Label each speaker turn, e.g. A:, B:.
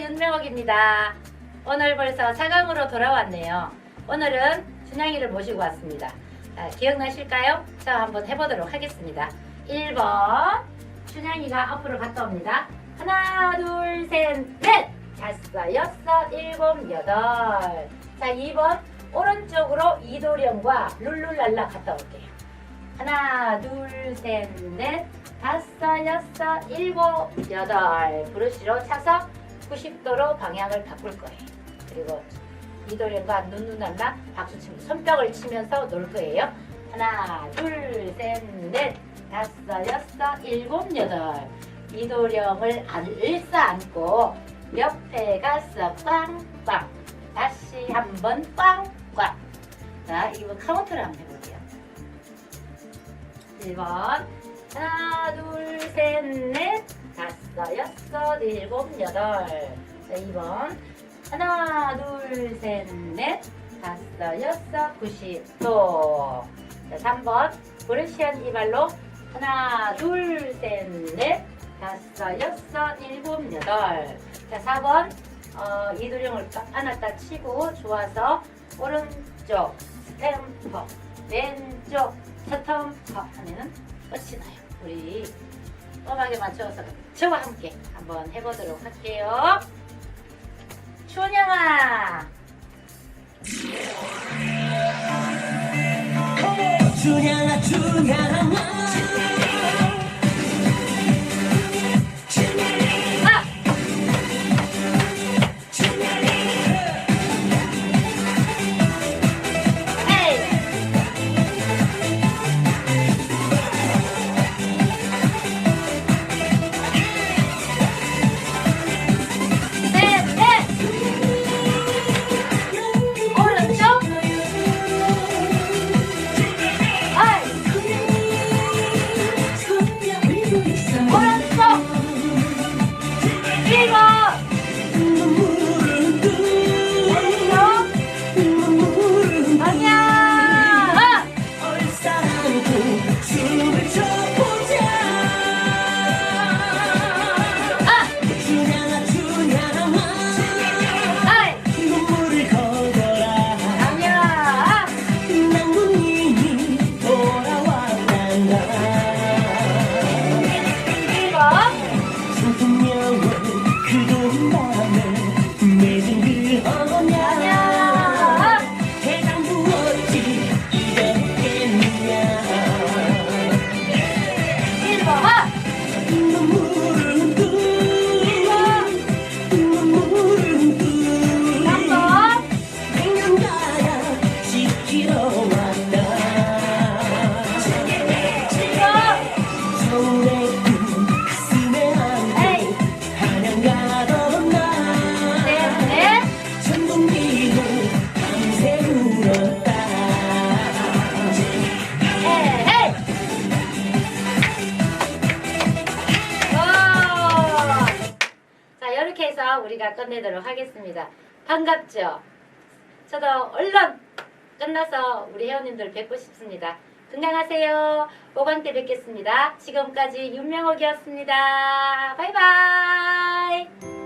A: 윤명옥입니다. 오늘 벌써 4강으로 돌아왔네요. 오늘은 준양이를 모시고 왔습니다. 자, 기억나실까요? 자, 한번 해보도록 하겠습니다. 1번 준양이가 앞으로 갔다 옵니다. 하나, 둘, 셋, 넷! 다섯, 여섯, 일곱, 여덟. 자, 2번 오른쪽으로 이도령과 룰루랄라 갔다 올게요. 하나, 둘, 셋, 넷, 다섯, 여섯, 일곱, 여덟. 브러쉬로 차서 90도로 방향을 바꿀 거예요. 그리고 이도령과 눈누날라 박수 치면서 손뼉을 치면서 놀 거예요. 하나, 둘, 셋, 넷, 다섯, 여섯, 일곱, 여덟. 이도령을 안 일사 안고 옆에 가서 빵빵. 다시 한번 빵빵. 자, 이번 카운트를 한번 해볼게요. 1번 하나 둘 셋 넷. 다섯 여섯 일곱 여덟. 자 2번. 하나 둘 셋 넷. 다섯 여섯 구십 도. 자 3번. 브러시한 이발로. 하나 둘 셋 넷. 다섯 여섯 일곱 여덟. 자 4번. 어, 이도령을 딱 안았다 치고 좋아서 오른쪽 스탬퍼 왼쪽 스탬퍼 하면은 끝이 나요. 우리 음악에 맞춰서 저와 함께 한번 해보도록 할게요. 춘영아
B: 준양아 준양아
A: 아! 일번! 해서 우리가 끝내도록 하겠습니다. 반갑죠? 저도 얼른 끝나서 우리 회원님들 뵙고 싶습니다. 건강하세요. 오광 때 뵙겠습니다. 지금까지 윤명옥이었습니다. 바이바이.